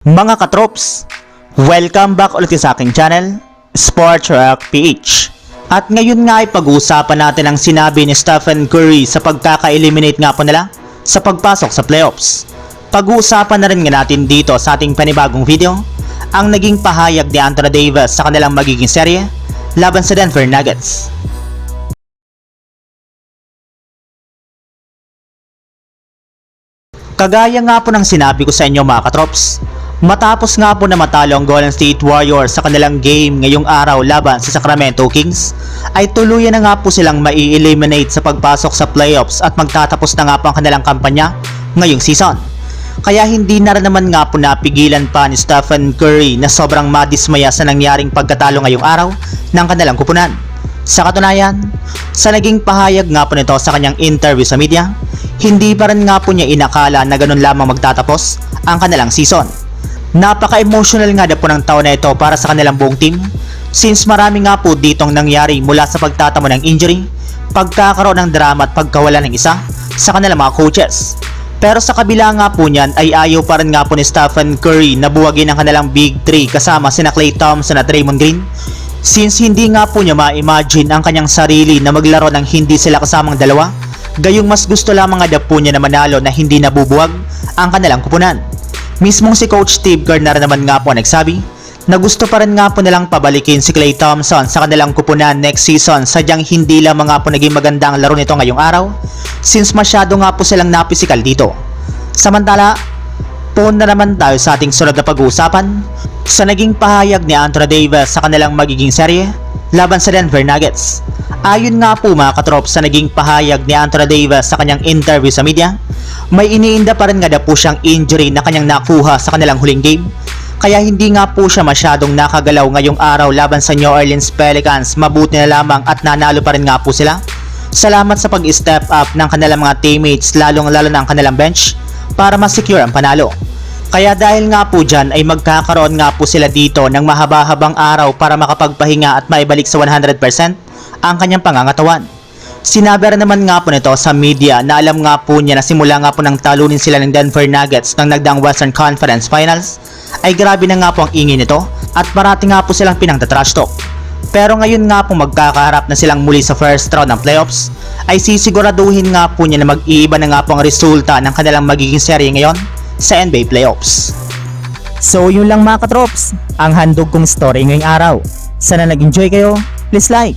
Mga katrops, welcome back ulit sa aking channel, Sports Rock PH. At ngayon nga ay pag-uusapan natin ang sinabi ni Stephen Curry sa pagkaka-eliminate nga po nila sa pagpasok sa playoffs. Pag-uusapan na rin nga natin dito sa ating panibagong video ang naging pahayag ni Anthony Davis sa kanilang magiging serye laban sa Denver Nuggets. Kagaya nga po ng sinabi ko sa inyo mga katrops, matapos nga po na matalo ang Golden State Warriors sa kanilang game ngayong araw laban sa Sacramento Kings, ay tuluyan na nga po silang mai-eliminate sa pagpasok sa playoffs at magtatapos na nga po ang kanilang kampanya ngayong season. Kaya hindi na rin naman nga po napigilan pa ni Stephen Curry na sobrang madismaya sa nangyaring pagkatalo ngayong araw ng kanilang kupunan. Sa katunayan, sa naging pahayag nga po nito sa kanyang interview sa media, hindi pa rin nga po niya inakala na ganun lamang magtatapos ang kanilang season. Napaka-emotional nga na po ng taon na ito para sa kanilang buong team since marami nga po ditong nangyari mula sa pagtatamo ng injury, pagkakaroon ng drama at pagkawala ng isa sa kanilang mga coaches. Pero sa kabila nga po niyan ay ayaw pa rin nga po ni Stephen Curry na buwagin ang kanilang Big 3 kasama sina Klay Thompson at Raymond Green since hindi nga po niya ma-imagine ang kanyang sarili na maglaro ng hindi sila kasamang dalawa gayong mas gusto lamang nga po niya na manalo na hindi nabubuwag ang kanilang kupunan. Mismong si Coach Steve rin naman nga po nagsabi na gusto pa rin nga po nilang pabalikin si Klay Thompson sa kanilang kupunan next season sadyang hindi lamang nga po naging maganda ang laro nito ngayong araw since masyado nga po silang napisikal dito. Samantala, Puon na naman tayo sa ating sunod na pag-uusapan sa naging pahayag ni Anthony Davis sa kanilang magiging serye laban sa Denver Nuggets. Ayon nga po mga katrop sa naging pahayag ni Anthony Davis sa kanyang interview sa media, may iniinda pa rin nga na po siyang injury na kanyang nakuha sa kanilang huling game. Kaya hindi nga po siya masyadong nakagalaw ngayong araw laban sa New Orleans Pelicans. Mabuti na lamang at nanalo pa rin nga po sila. Salamat sa pag-step up ng kanilang mga teammates lalong lalo na ang kanilang bench para ma-secure ang panalo. Kaya dahil nga po dyan ay magkakaroon nga po sila dito ng mahaba-habang araw para makapagpahinga at maibalik sa 100% ang kanyang pangangatawan. Sinabi rin naman nga po nito sa media na alam nga po niya na simula nga po nang talunin sila ng Denver Nuggets ng nagdaang Western Conference Finals ay grabe na nga po ang ingay nito at parati nga po silang pinangtatrash talk. Pero ngayon nga po magkakaharap na silang muli sa first round ng playoffs ay sisiguraduhin nga po niya na mag-iiba na nga po ang resulta ng kanilang magiging serye ngayon sa NBA playoffs. So yun lang mga katrops, ang handog kong story ngayong araw. Sana nag-enjoy kayo, please like